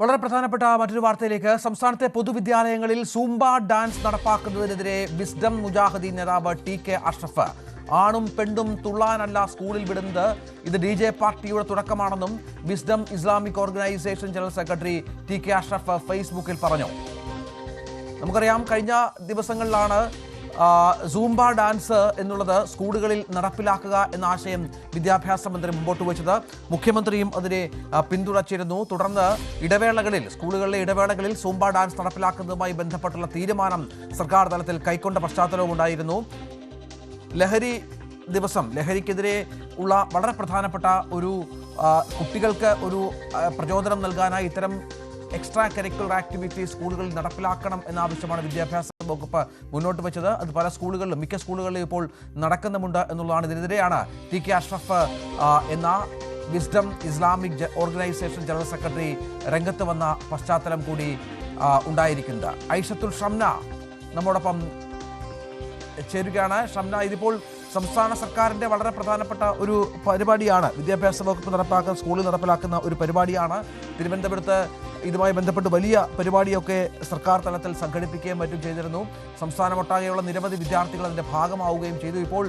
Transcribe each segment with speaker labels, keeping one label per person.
Speaker 1: വളരെ പ്രധാനപ്പെട്ട മറ്റൊരു വാർത്തയിലേക്ക്. സംസ്ഥാനത്തെ പൊതുവിദ്യാലയങ്ങളിൽ സൂംബ ഡാൻസ് നടപ്പാക്കുന്നതിനെതിരെ വിസ്ഡം മുജാഹിദീൻ നേതാവ് ടി കെ അഷ്റഫ്. ആണും പെണ്ണും തുള്ളാനല്ല സ്കൂളിൽ വിടുന്നത്. ഇത് ഡി ജെ പാർട്ടിയുടെ തുടക്കമാണെന്നും Wisdom Islamic organisation general secretary T K Ashraf ഫേസ്ബുക്കിൽ പറഞ്ഞു. നമുക്കറിയാം കഴിഞ്ഞ ദിവസങ്ങളിലാണ് സൂംബ ഡാൻസ് എന്നുള്ളത് സ്കൂളുകളിൽ നടപ്പിലാക്കുക എന്ന ആശയം വിദ്യാഭ്യാസ മന്ത്രി മുമ്പോട്ട് വെച്ചത്. മുഖ്യമന്ത്രിയും അതിനെ പിന്തുണച്ചിരുന്നു. തുടർന്ന് ഇടവേളകളിൽ സ്കൂളുകളിലെ ഇടവേളകളിൽ സൂംബ ഡാൻസ് നടപ്പിലാക്കുന്നതുമായി ബന്ധപ്പെട്ടുള്ള തീരുമാനം സർക്കാർ തലത്തിൽ കൈക്കൊണ്ട പശ്ചാത്തലവും ഉണ്ടായിരുന്നു. ലഹരി ദിവസം ലഹരിക്കെതിരെ ഉള്ള വളരെ പ്രധാനപ്പെട്ട ഒരു കുട്ടികൾക്ക് ഒരു പ്രചോദനം നൽകാനായി ഇത്തരം എക്സ്ട്രാ കരിക്കുലർ ആക്ടിവിറ്റി സ്കൂളുകളിൽ നടപ്പിലാക്കണം എന്ന ആവശ്യമാണ് വിദ്യാഭ്യാസ വകുപ്പ് മുന്നോട്ട് വെച്ചത്. അത് പല സ്കൂളുകളിലും മിക്ക സ്കൂളുകളിലും ഇപ്പോൾ നടക്കുന്നുമുണ്ട് എന്നുള്ളതാണ് ഇതിനെതിരെയാണ് ടി കെ അഷ്റഫ് എന്ന Wisdom Islamic organisation general secretary രംഗത്ത് വന്ന പശ്ചാത്തലം കൂടി ഉണ്ടായിരിക്കുന്നത് ഐഷത്തുൽ ഷംന നമ്മോടൊപ്പം ചേരുകയാണ്. ഷംന ഇതിപ്പോൾ സംസ്ഥാന സർക്കാരിന്റെ വളരെ പ്രധാനപ്പെട്ട ഒരു പരിപാടിയാണ് വിദ്യാഭ്യാസ വകുപ്പ് നടപ്പാക്കുന്ന സ്കൂളിൽ നടപ്പിലാക്കുന്ന ഒരു പരിപാടിയാണ്. തിരുവനന്തപുരത്ത് ഇതുമായി ബന്ധപ്പെട്ട് വലിയ പരിപാടിയൊക്കെ സർക്കാർ തലത്തിൽ സംഘടിപ്പിക്കുകയും മറ്റും ചെയ്തിരുന്നു. സംസ്ഥാനമൊട്ടാകെയുള്ള നിരവധി വിദ്യാർത്ഥികൾ അതിന്റെ ഭാഗമാവുകയും ചെയ്തു. ഇപ്പോൾ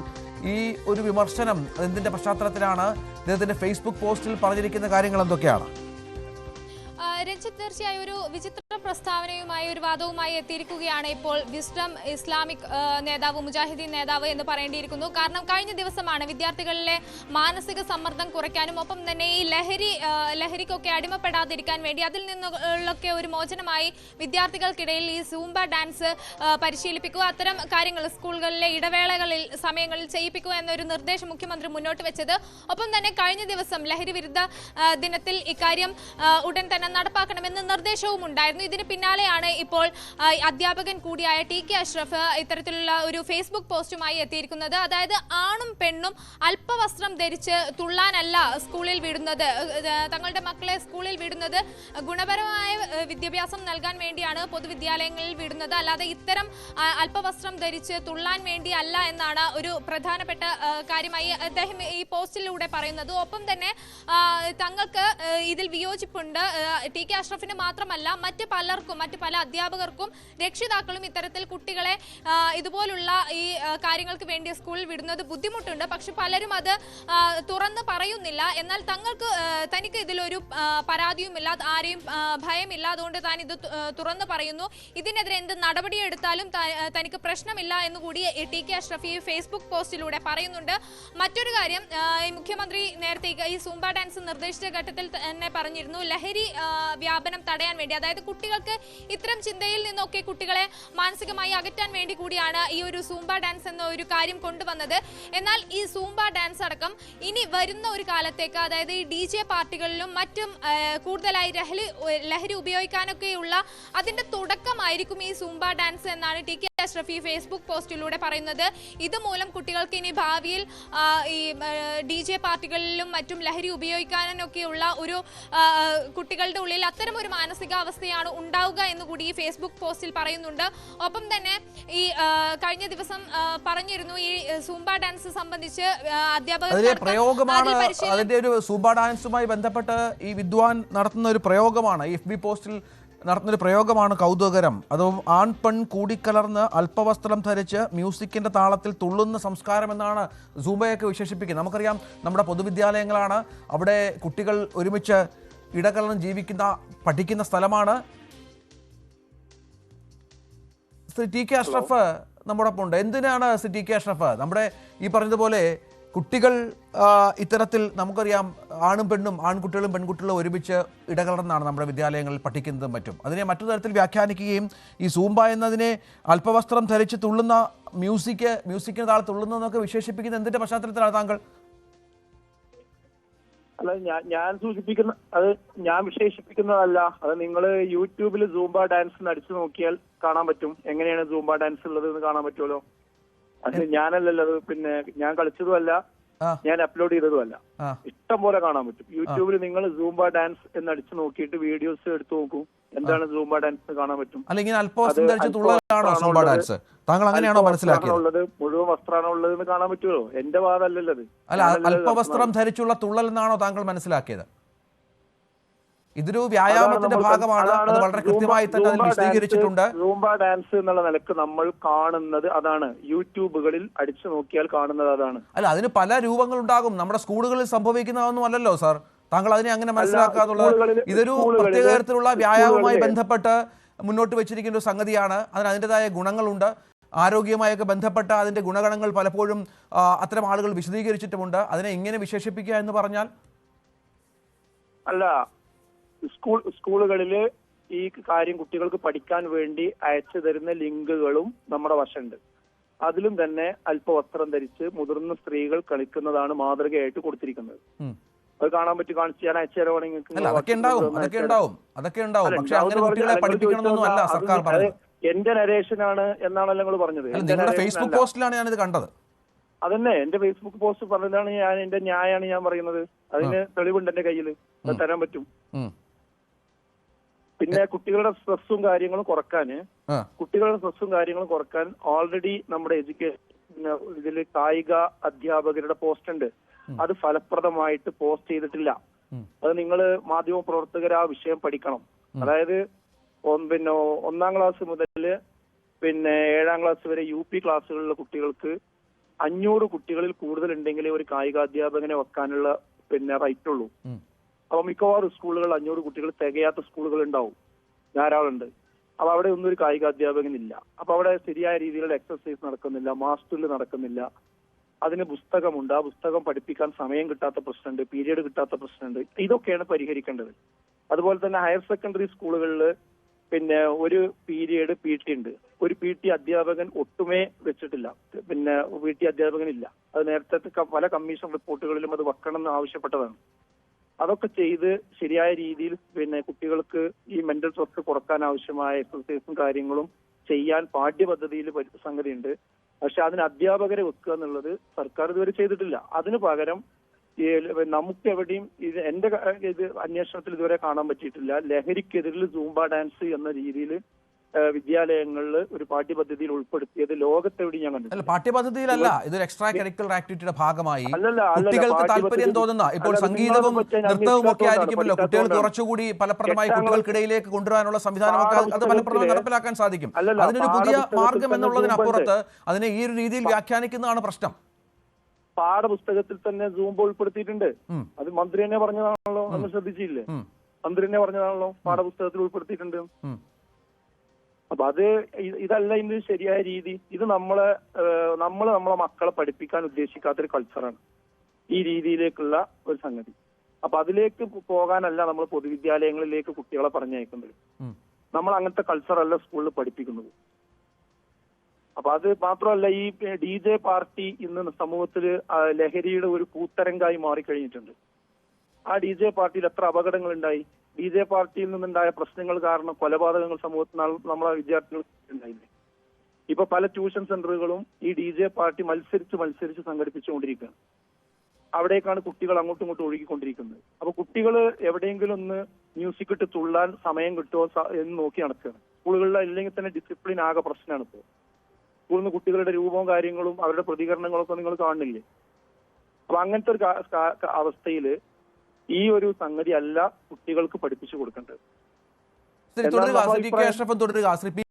Speaker 1: ഈ ഒരു വിമർശനം അതെന്തിന്റെ പശ്ചാത്തലത്തിലാണ്. അദ്ദേഹത്തിന്റെ ഫേസ്ബുക്ക് പോസ്റ്റിൽ പറഞ്ഞിരിക്കുന്ന കാര്യങ്ങൾ എന്തൊക്കെയാണ്?
Speaker 2: രഞ്ജിത്ത് തീർച്ചയായും ഒരു വിചിത്ര പ്രസ്താവനയുമായി ഒരു വാദവുമായി എത്തിയിരിക്കുകയാണ് ഇപ്പോൾ വിസ്ഡം ഇസ്ലാമിക് നേതാവ് മുജാഹിദീൻ നേതാവ് എന്ന് പറയേണ്ടിയിരിക്കുന്നു. കാരണം കഴിഞ്ഞ ദിവസമാണ് വിദ്യാർത്ഥികളിലെ മാനസിക സമ്മർദ്ദം കുറയ്ക്കാനും ഒപ്പം തന്നെ ഈ ലഹരി ലഹരിക്കൊക്കെ അടിമപ്പെടാതിരിക്കാൻ വേണ്ടി അതിൽ നിന്നുള്ളൊക്കെ ഒരു മോചനമായി വിദ്യാർത്ഥികൾക്കിടയിൽ ഈ സൂംബ ഡാൻസ് പരിശീലിപ്പിക്കുക അത്തരം കാര്യങ്ങൾ സ്കൂളുകളിലെ ഇടവേളകളിൽ സമയങ്ങളിൽ ചെയ്യിപ്പിക്കുക എന്നൊരു നിർദ്ദേശം മുഖ്യമന്ത്രി മുന്നോട്ട് വെച്ചത്. ഒപ്പം തന്നെ കഴിഞ്ഞ ദിവസം ലഹരി വിരുദ്ധ ദിനത്തിൽ ഇക്കാര്യം ഉടൻ തന്നെ നടപ്പാക്കണമെന്ന് നിർദ്ദേശവും ഉണ്ടായിരുന്നു. ഇതിന് പിന്നാലെയാണ് ഇപ്പോൾ അധ്യാപകൻ കൂടിയായ ടി കെ അഷ്റഫ് ഇത്തരത്തിലുള്ള ഒരു ഫേസ്ബുക്ക് പോസ്റ്റുമായി എത്തിയിരിക്കുന്നത്. അതായത് ആണും പെണ്ണും അല്പവസ്ത്രം ധരിച്ച് തുള്ളാനല്ല സ്കൂളിൽ വിടുന്നത്. തങ്ങളുടെ മക്കളെ സ്കൂളിൽ വിടുന്നത് ഗുണപരമായ വിദ്യാഭ്യാസം നൽകാൻ വേണ്ടിയാണ് പൊതുവിദ്യാലയങ്ങളിൽ വിടുന്നത്. അല്ലാതെ ഇത്തരം അല്പവസ്ത്രം ധരിച്ച് തുള്ളാൻ വേണ്ടി അല്ല എന്നാണ് ഒരു പ്രധാനപ്പെട്ട കാര്യമായി അദ്ദേഹം ഈ പോസ്റ്റിലൂടെ പറയുന്നത്. ഒപ്പം തന്നെ തങ്ങൾക്ക് ഇതിൽ വിയോജിപ്പുണ്ട്. ടി കെ അഷ്റഫിന് മാത്രമല്ല മറ്റ് പലർക്കും മറ്റ് പല അധ്യാപകർക്കും രക്ഷിതാക്കളും ഇത്തരത്തിൽ കുട്ടികളെ ഇതുപോലുള്ള ഈ കാര്യങ്ങൾക്ക് വേണ്ടി സ്കൂളിൽ വിടുന്നത് ബുദ്ധിമുട്ടുണ്ട്. പക്ഷെ പലരും അത് തുറന്ന് പറയുന്നില്ല. എന്നാൽ തങ്ങൾക്ക് തനിക്ക് ഇതിലൊരു പരാതിയും പരാതിയുമില്ല ആരെയും ഭയമില്ല അതുകൊണ്ട് താൻ ഇത് തുറന്ന് പറയുന്നു. ഇതിനെതിരെ എന്ത് നടപടിയെടുത്താലും തനിക്ക് പ്രശ്നമില്ല എന്ന് എന്നുകൂടി ടി കെ അഷ്റഫ് ഫേസ്ബുക്ക് പോസ്റ്റിലൂടെ പറയുന്നുണ്ട്. മറ്റൊരു കാര്യം മുഖ്യമന്ത്രി നേരത്തെ ഈ സൂംബ ഡാൻസ് നിർദ്ദേശിച്ച ഘട്ടത്തിൽ തന്നെ പറഞ്ഞിരുന്നു. ലഹരി വ്യാപനം തടയാൻ വേണ്ടി അതായത് കുട്ടികൾക്ക് ഇത്തരം ചിന്തയിൽ നിന്നൊക്കെ കുട്ടികളെ മാനസികമായി അകറ്റാൻ വേണ്ടി കൂടിയാണ് ഈ ഒരു സൂംബ ഡാൻസ് എന്ന ഒരു കാര്യം കൊണ്ടുവന്നത്. എന്നാൽ ഈ സൂംബ ഡാൻസ് അടക്കം ഇനി വരുന്ന ഒരു കാലത്തേക്ക് അതായത് ഈ ഡി ജെ പാർട്ടികളിലും മറ്റും കൂടുതലായി ലഹരി ലഹരി ഉപയോഗിക്കാനൊക്കെയുള്ള അതിന്റെ തുടക്കമായിരിക്കും ഈ സൂംബ ഡാൻസ് എന്നാണ് ടി അഷ്റഫി ഫേസ്ബുക്ക് പോസ്റ്റിലൂടെ പറയുന്നത് ഇതുമൂലം കുട്ടികൾക്ക് ഇനി ഭാവിയിൽ ഈ ഡി ജെ പാർട്ടികളിലും മറ്റും ലഹരി ഉപയോഗിക്കാനൊക്കെയുള്ള ഒരു കുട്ടികളുടെ ഉള്ളിൽ അത്തരം ഒരു മാനസികാവസ്ഥയാണ് ഉണ്ടാവുക എന്ന് കൂടി ഈ ഫേസ്ബുക്ക് പോസ്റ്റിൽ പറയുന്നുണ്ട്. ഒപ്പം തന്നെ ഈ കഴിഞ്ഞ ദിവസം പറഞ്ഞിരുന്നു ഈ സൂംബ ഡാൻസ് സംബന്ധിച്ച് അധ്യാപകർ
Speaker 1: പ്രയോഗമാണ് അതിന്റെ ഒരു സൂംബ ഡാൻസുമായി ബന്ധപ്പെട്ട് ഈ വിദ്വാൻ നടത്തുന്ന ഒരു പ്രയോഗമാണ്. എഫ് ബി പോസ്റ്റിൽ നടത്തുന്ന ഒരു പ്രയോഗമാണ് കൗതുകരം. അത് ആൺ പെൺ കൂടിക്കലർന്ന് അല്പവസ്ത്രം ധരിച്ച് മ്യൂസിക്കിന്റെ താളത്തിൽ തുള്ളുന്ന സംസ്കാരം എന്നാണ് സൂബയൊക്കെ വിശേഷിപ്പിക്കുന്നത്. നമുക്കറിയാം നമ്മുടെ പൊതുവിദ്യാലയങ്ങളാണ്. അവിടെ കുട്ടികൾ ഒരുമിച്ച് ഇടകലർന്ന് ജീവിക്കുന്ന പഠിക്കുന്ന സ്ഥലമാണ്. ശ്രീ ടി കെ അഷ്റഫ് നമ്മുടെ ഒപ്പം ഉണ്ട് എന്തിനാണ് ശ്രീ ടി കെ അഷ്റഫ്? നമ്മുടെ ഈ പറഞ്ഞതുപോലെ കുട്ടികൾ ഇത്തരത്തിൽ നമുക്കറിയാം ആണും പെണ്ണും ആൺകുട്ടികളും പെൺകുട്ടികളും ഒരുമിച്ച് ഇടകലർന്നാണ് നമ്മുടെ വിദ്യാലയങ്ങളിൽ പഠിക്കുന്നതും മറ്റും. അതിനെ മറ്റു തരത്തിൽ വ്യാഖ്യാനിക്കുകയും ഈ സൂംബ എന്നതിനെ അല്പവസ്ത്രം ധരിച്ച് തുള്ളുന്ന മ്യൂസിക് മ്യൂസിക്കിന് താഴെ തുള്ളുന്നതെന്നൊക്കെ വിശേഷിപ്പിക്കുന്ന എന്തിന്റെ പശ്ചാത്തലത്തിലാണ് താങ്കൾ?
Speaker 3: അല്ല ഞാൻ സൂചിപ്പിക്കുന്ന അത് ഞാൻ വിശേഷിപ്പിക്കുന്നതല്ല. അത് നിങ്ങൾ യൂട്യൂബിൽ സൂംബ ഡാൻസ് അടിച്ചു നോക്കിയാൽ കാണാൻ പറ്റും. എങ്ങനെയാണ് സൂംബ ഡാൻസ് ഉള്ളത് എന്ന് കാണാൻ പറ്റുമല്ലോ? അത് ഞാനല്ലല്ലോ അത് പിന്നെ ഞാൻ കളിച്ചതുമല്ല ഞാൻ അപ്ലോഡ് ചെയ്തതുമല്ല. ഇഷ്ടം പോലെ കാണാൻ പറ്റും. യൂട്യൂബിൽ നിങ്ങൾ സൂംബ ഡാൻസ് എന്ന് അടിച്ചു നോക്കിയിട്ട് വീഡിയോസ് എടുത്തു നോക്കൂ. എന്താണ് സൂംബ ഡാൻസ് കാണാൻ പറ്റും. അല്ലെങ്കിൽ
Speaker 1: സൂംബ ഡാൻസ് താങ്കൾ അങ്ങനെയാണോ മനസ്സിലാക്കിയത്?
Speaker 3: മുഴുവൻ വസ്ത്രമാണോ ഉള്ളത് എന്ന് കാണാൻ പറ്റുമോ? എന്റെ വാദമല്ലല്ലോ
Speaker 1: അല്ല
Speaker 3: വസ്ത്രം
Speaker 1: അല്പവസ്ത്രം ധരിച്ചുള്ള തുള്ളൽ എന്നാണോ താങ്കൾ മനസ്സിലാക്കിയത്? ഇതൊരു വ്യായാമത്തിന്റെ ഭാഗമാണ്. അത് വളരെ കൃത്യമായി തന്നെ അതിൽ വിശദീകരിച്ചിട്ടുണ്ട്.
Speaker 3: റൂംബ ഡാൻസ് എന്നുള്ള നിലയ്ക്ക് നമ്മൾ കാണുന്നത് അതാണ്. യൂട്യൂബുകളിൽ അടിച്ചു നോക്കിയാൽ കാണുന്നത് അതാണ്.
Speaker 1: അല്ല അതിന് പല രൂപങ്ങൾ ഉണ്ടാകും നമ്മുടെ സ്കൂളുകളിൽ സംഭവിക്കുന്നതൊന്നും അല്ലല്ലോ സാർ. താങ്കൾ അതിനെ അങ്ങനെ മനസ്സിലാക്കാന്നുള്ളത് ഇതൊരു പ്രത്യേക തരത്തിലുള്ള വ്യായാമവുമായി ബന്ധപ്പെട്ട് മുന്നോട്ട് വെച്ചിരിക്കുന്ന ഒരു സംഗതിയാണ്. അതിന് അതിന്റെതായ ഗുണങ്ങളുണ്ട്. ആരോഗ്യമായൊക്കെ ബന്ധപ്പെട്ട അതിന്റെ ഗുണഗണങ്ങൾ പലപ്പോഴും അത്തരം ആളുകൾ വിശദീകരിച്ചിട്ടുമുണ്ട്. അതിനെ എങ്ങനെ വിശേഷിപ്പിക്കുക എന്ന് പറഞ്ഞാൽ
Speaker 3: അല്ല സ്കൂൾ സ്കൂളുകളിൽ ഈ കാര്യം കുട്ടികൾക്ക് പഠിക്കാൻ വേണ്ടി അയച്ചു തരുന്ന ലിങ്കുകളും നമ്മുടെ വശമുണ്ട്. അതിലും തന്നെ അല്പവസ്ത്രം ധരിച്ച് മുതിർന്ന സ്ത്രീകൾ കളിക്കുന്നതാണ് മാതൃകയായിട്ട് കൊടുത്തിരിക്കുന്നത്. അത് കാണാൻ പറ്റി കാണിച്ച് ഞാൻ അയച്ചു തരുവാണെങ്കിൽ
Speaker 1: അതൊക്കെ ഉണ്ടാവും അതൊക്കെ ഉണ്ടാവും അതൊക്കെ ഉണ്ടാവും. പക്ഷെ അങ്ങനെ കുട്ടികളെ
Speaker 3: പറഞ്ഞാൽ
Speaker 1: പഠിപ്പിക്കണമെന്നൊന്നും അല്ല സർക്കാർ പറഞ്ഞത്
Speaker 3: എന്റെ നരേഷനാണ് എന്നാണല്ലോ നിങ്ങൾ പറഞ്ഞത്.
Speaker 1: നിങ്ങളുടെ ഫേസ്ബുക്ക്. പോസ്റ്റിലാണ് ഞാനിത് കണ്ടത്.
Speaker 3: അതന്നെ എന്റെ ഫേസ്ബുക്ക് പോസ്റ്റ് പറഞ്ഞതാണ് ഞാൻ എന്റെ ന്യായാണ് ഞാൻ പറയുന്നത്. അതിന് തെളിവുണ്ട് എന്റെ കയ്യിൽ തരാൻ പറ്റും. പിന്നെ കുട്ടികളുടെ സ്ട്രെസ്സും കാര്യങ്ങളും
Speaker 1: കുറയ്ക്കാൻ
Speaker 3: കുട്ടികളുടെ സ്ട്രെസ്സും കാര്യങ്ങളും കുറയ്ക്കാൻ ഓൾറെഡി നമ്മുടെ എഡ്യൂക്കേഷൻ ഇതിൽ കായിക അധ്യാപകരുടെ പോസ്റ്റ് ഉണ്ട്. അത് ഫലപ്രദമായിട്ട് പോസ്റ്റ് ചെയ്തിട്ടില്ല. അത് നിങ്ങൾ മാധ്യമ പ്രവർത്തകർ ആ വിഷയം പഠിക്കണം. അതായത് പിന്നെ ഒന്നാം ക്ലാസ് മുതൽ പിന്നെ ഏഴാം ക്ലാസ് വരെ യു പി ക്ലാസ്സുകളിലെ കുട്ടികൾക്ക് അഞ്ഞൂറ് കുട്ടികളിൽ കൂടുതൽ ഉണ്ടെങ്കിലേ ഒരു കായികാധ്യാപകനെ വെക്കാനുള്ള പിന്നെ റൈറ്റ് ഉള്ളൂ. മിക്കവാറും സ്കൂളുകൾ അഞ്ഞൂറ് കുട്ടികൾ തികയാത്ത സ്കൂളുകൾ ഉണ്ടാവും. ധാരാളം ഉണ്ട് അപ്പൊ അവിടെ ഒന്നും ഒരു കായിക അധ്യാപകനില്ല അപ്പൊ അവിടെ ശരിയായ രീതിയിലുള്ള എക്സസൈസ് നടക്കുന്നില്ല മാസ്റ്ററിൽ നടക്കുന്നില്ല. അതിന് പുസ്തകമുണ്ട്. ആ പുസ്തകം പഠിപ്പിക്കാൻ സമയം കിട്ടാത്ത പ്രശ്നമുണ്ട് പീരീഡ് കിട്ടാത്ത പ്രശ്നമുണ്ട്. ഇതൊക്കെയാണ് പരിഹരിക്കേണ്ടത്. അതുപോലെ തന്നെ ഹയർ സെക്കൻഡറി സ്കൂളുകളിൽ പിന്നെ ഒരു പീരീഡ് പി ടി ഉണ്ട്. ഒരു പി ടി അധ്യാപകൻ ഒട്ടുമേ വെച്ചിട്ടില്ല. പിന്നെ പി ടി അധ്യാപകനില്ല അത് നേരത്തെ പല കമ്മീഷൻ റിപ്പോർട്ടുകളിലും അത് വെക്കണം എന്ന് ആവശ്യപ്പെട്ടതാണ്. അതൊക്കെ ചെയ്ത് ശരിയായ രീതിയിൽ പിന്നെ കുട്ടികൾക്ക് ഈ മെന്റൽ സ്ട്രെസ് കുറയ്ക്കാൻ ആവശ്യമായ എക്സസൈസും കാര്യങ്ങളും ചെയ്യാൻ പാഠ്യപദ്ധതിയിൽ സംഗതി ഉണ്ട് പക്ഷെ അതിന് അധ്യാപകരെ വെക്കുക എന്നുള്ളത് സർക്കാർ ഇതുവരെ ചെയ്തിട്ടില്ല. അതിന് പകരം നമുക്ക് എവിടെയും ഇത് എന്റെ ഇത് അന്വേഷണത്തിൽ ഇതുവരെ കാണാൻ പറ്റിയിട്ടില്ല. ലഹരിക്കെതിരിൽ സൂംബ ഡാൻസ് എന്ന രീതിയിൽ വിദ്യാലയങ്ങളിൽ ഒരു പാഠ്യപദ്ധതിയിൽ ഉൾപ്പെടുത്തിയത് ലോകത്തെവിടെയും ഞാൻ കണ്ടു
Speaker 1: പാഠ്യപദ്ധതിയിലല്ല. ഇതൊരു എക്സ്ട്രാ കരിക്കുലർ ആക്ടിവിറ്റിയുടെ ഭാഗമായി. കുട്ടികൾക്ക് താല്പര്യം തോന്നുന്ന ഇപ്പോൾ സംഗീതവും നൃത്തവും ഒക്കെ ആയിരിക്കുമല്ലോ. കുട്ടികൾക്ക് കുറച്ചുകൂടി ഫലപ്രദമായി കുട്ടികൾക്കിടയിലേക്ക് കൊണ്ടുവരാനുള്ള സംവിധാനമൊക്കെ അത് ഫലപ്രദമായി നടപ്പിലാക്കാൻ സാധിക്കും. അതിനൊരു പുതിയ മാർഗം എന്നുള്ളതിനപ്പുറത്ത് അതിനെ ഈ ഒരു രീതിയിൽ വ്യാഖ്യാനിക്കുന്നതാണ് പ്രശ്നം.
Speaker 3: പാഠപുസ്തകത്തിൽ തന്നെ സൂം ഉൾപ്പെടുത്തിയിട്ടുണ്ട്. അത് മന്ത്രി തന്നെ പറഞ്ഞതാണല്ലോ നമ്മൾ ശ്രദ്ധിച്ചില്ലേ? മന്ത്രി തന്നെ പറഞ്ഞതാണല്ലോ പാഠപുസ്തകത്തിൽ ഉൾപ്പെടുത്തിയിട്ടുണ്ട്. അപ്പൊ അത് ഇതല്ല ഇന്ന് ശരിയായ രീതി. ഇത് നമ്മളെ നമ്മൾ നമ്മളെ മക്കളെ പഠിപ്പിക്കാൻ ഉദ്ദേശിക്കാത്തൊരു കൾച്ചറാണ് ഈ രീതിയിലേക്കുള്ള ഒരു സംഗതി. അപ്പൊ അതിലേക്ക് പോകാനല്ല നമ്മൾ പൊതുവിദ്യാലയങ്ങളിലേക്ക് കുട്ടികളെ പറഞ്ഞയക്കുന്നത്. നമ്മൾ അങ്ങനത്തെ കൾച്ചറല്ല സ്കൂളിൽ പഠിപ്പിക്കുന്നത്. അപ്പൊ അത് മാത്രമല്ല ഈ ഡി ജെ പാർട്ടി ഇന്ന് സമൂഹത്തിൽ ലഹരിയുടെ ഒരു കൂത്തരങ്കായി മാറിക്കഴിഞ്ഞിട്ടുണ്ട്. ആ ഡി ജെ പാർട്ടിയിൽ എത്ര അപകടങ്ങൾ ഉണ്ടായി ഡി ജെ പാർട്ടിയിൽ നിന്നുണ്ടായ പ്രശ്നങ്ങൾ കാരണം കൊലപാതകങ്ങൾ സമൂഹത്തിൽ നമ്മളെ വിദ്യാർത്ഥികൾ ഉണ്ടായില്ലേ? ഇപ്പൊ പല ട്യൂഷൻ സെന്ററുകളും ഈ ഡി ജെ പാർട്ടി മത്സരിച്ച് മത്സരിച്ച് സംഘടിപ്പിച്ചുകൊണ്ടിരിക്കുകയാണ്. അവിടേക്കാണ് കുട്ടികൾ അങ്ങോട്ടും ഇങ്ങോട്ടും ഒഴുകിക്കൊണ്ടിരിക്കുന്നത്. അപ്പൊ കുട്ടികൾ എവിടെയെങ്കിലും ഒന്ന് മ്യൂസിക് ഇട്ട് തുള്ളാൻ സമയം കിട്ടുമോ എന്ന് നോക്കി നടക്കുകയാണ്. സ്കൂളുകളിൽ അല്ലെങ്കിൽ തന്നെ ഡിസിപ്ലിൻ ആകെ പ്രശ്നമാണ് ഇപ്പോൾ. സ്കൂളിൽ നിന്ന് കുട്ടികളുടെ രൂപവും കാര്യങ്ങളും അവരുടെ പ്രതികരണങ്ങളൊക്കെ നിങ്ങൾ കാണുന്നില്ലേ? അപ്പൊ അങ്ങനത്തെ ഒരു അവസ്ഥയിൽ ഈ ഒരു സംഗതി അല്ല കുട്ടികൾക്ക് പഠിപ്പിച്ചു കൊടുക്കേണ്ടത്.
Speaker 1: തുടരുക. തുടരുക.